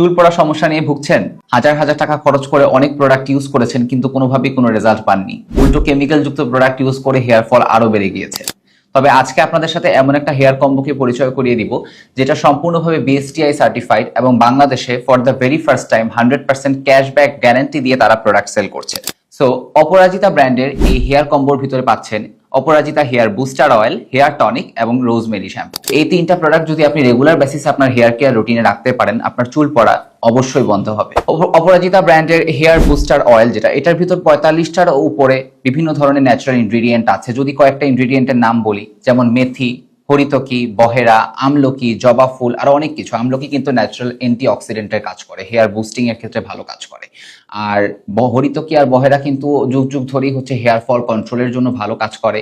চুল পড়া সমস্যা নিয়ে ভুগছেন? হাজার হাজার টাকা খরচ করে অনেক প্রোডাক্ট ইউজ করেছেন, কিন্তু কোনোভাবেই কোনো রেজাল্ট পাননি। উল্টো কেমিক্যাল যুক্ত প্রোডাক্ট ইউজ করে হেয়ার ফল আরও বেড়ে গিয়েছে। তবে আজকে আপনাদের সাথে এমন একটা হেয়ার কম্বোকে পরিচয় করিয়ে দিব, যেটা সম্পূর্ণভাবে বিএসটিআই সার্টিফাইড এবং বাংলাদেশে for the very first time hundred percent cashback guarantee দিয়ে তারা প্রোডাক্ট সেল করছে। সো অপরাজিতা ব্র্যান্ডের এই হেয়ার কম্বোর ভিতরে পাচ্ছেন Aparajita hair booster oil, hair tonic এবং রোজমেরি শ্যাম্পু। এই তিনটা প্রোডাক্ট যদি আপনি রেগুলার বেসিসে আপনার হেয়ার কেয়ার রুটিনে রাখতে পারেন, আপনার চুল পড়া অবশ্যই বন্ধ হবে। অপরাজিতা ব্র্যান্ডের হেয়ার বুস্টার অয়েল যেটা, এটার ভিতর পঁয়তাল্লিশটার উপরে বিভিন্ন ধরনের ন্যাচারাল ইনগ্রিডিয়েন্ট আছে। যদি কয়েকটা ইনগ্রিডিয়েন্টের নাম বলি, যেমন মেথি হরিতকি, বহেরা, আমলকি, জবা ফুল, আরও অনেক কিছু। আমলকি কিন্তু ন্যাচারাল অ্যান্টি অক্সিডেন্টের কাজ করে। হেয়ার বুস্টিং এর ক্ষেত্রে ভালো কাজ করে। আর হরিতকি আর বহেরা কিন্তু যুগ যুগ ধরেই হচ্ছে হেয়ার ফল কন্ট্রোলের জন্য ভালো কাজ করে।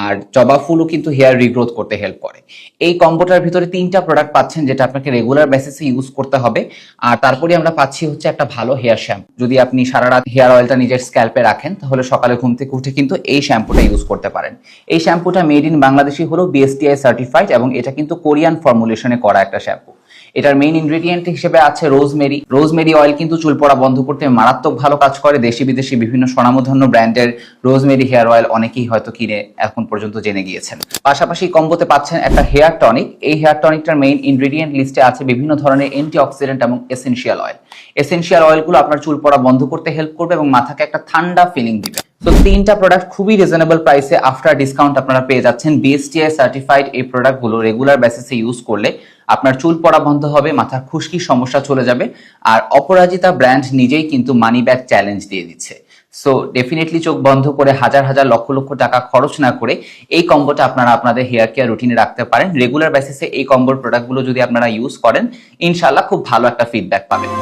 আর জবা ফুলও কিন্তু হেয়ার রিগ্রোথ করতে হেল্প করে। এই কম্বোটার ভিতরে তিনটা প্রোডাক্ট পাচ্ছেন যেটা আপনাকে রেগুলার বেসিসে ইউজ করতে হবে। আর তারপরে আমরা পাচ্ছি হচ্ছে একটা ভালো হেয়ার শ্যাম্পু যদি আপনি সারা রাত হেয়ার অয়েলটা নিজের স্ক্যাল্পে রাখেন, তাহলে সকালে ঘুম থেকে উঠে কিন্তু এই শ্যাম্পুটা ইউজ করতে পারেন। এই শ্যাম্পুটা মেড ইন বাংলাদেশি হলো বিএসটিআই সার্টিফাইড এবং এটা কিন্তু কোরিয়ান ফর্মুলেশনে করা একটা শ্যাম্পু এটার মেইন ইনগ্রেডিয়েন্ট হিসেবে আছে রোজমেরি রোজমেরি অয়েল কিন্তু চুল পড়া বন্ধ করতে মারাত্মক ভালো কাজ করে। দেশি বিদেশি বিভিন্ন স্বনামধন্য ব্র্যান্ডের রোজমেরি হেয়ার অয়েল অনেকেই হয়তো কিনে এখন পর্যন্ত জেনে গিয়েছেন। পাশাপাশি কম্বোতে পাচ্ছেন একটা হেয়ার টনিক এই হেয়ার টনিকটার মেইন ইনগ্রেডিয়েন্ট লিস্টে আছে বিভিন্ন ধরনের অ্যান্টি অক্সিডেন্ট এবং এসেনশিয়াল অয়েল এসেনশিয়াল অয়েলগুলো আপনার চুল পড়া বন্ধ করতে হেল্প করবে এবং মাথাকে একটা ঠান্ডা ফিলিং দিবে। তো তিনটা প্রোডাক্ট খুবই রিজনেবল প্রাইসে আফটার ডিসকাউন্ট আপনারা পেয়ে যাচ্ছেন। বিএসটিআই সার্টিফাইড এই প্রোডাক্টগুলো রেগুলার বেসিসে ইউজ করলে আপনার চুল পড়া বন্ধ হবে মাথার খুশকির সমস্যা চলে যাবে আর অপরাজিতা ব্র্যান্ড নিজেই কিন্তু মানি ব্যাক চ্যালেঞ্জ দিয়ে দিচ্ছে। সো ডেফিনেটলি চোখ বন্ধ করে হাজার হাজার লক্ষ লক্ষ টাকা খরচ না করে এই কম্বোটা আপনারা আপনাদের হেয়ার কেয়ার রুটিনে রাখতে পারেন। রেগুলার বেসিসে এই কম্বোর প্রোডাক্টগুলো যদি আপনারা ইউজ করেন ইনশাল্লাহ খুব ভালো একটা ফিডব্যাক পাবেন।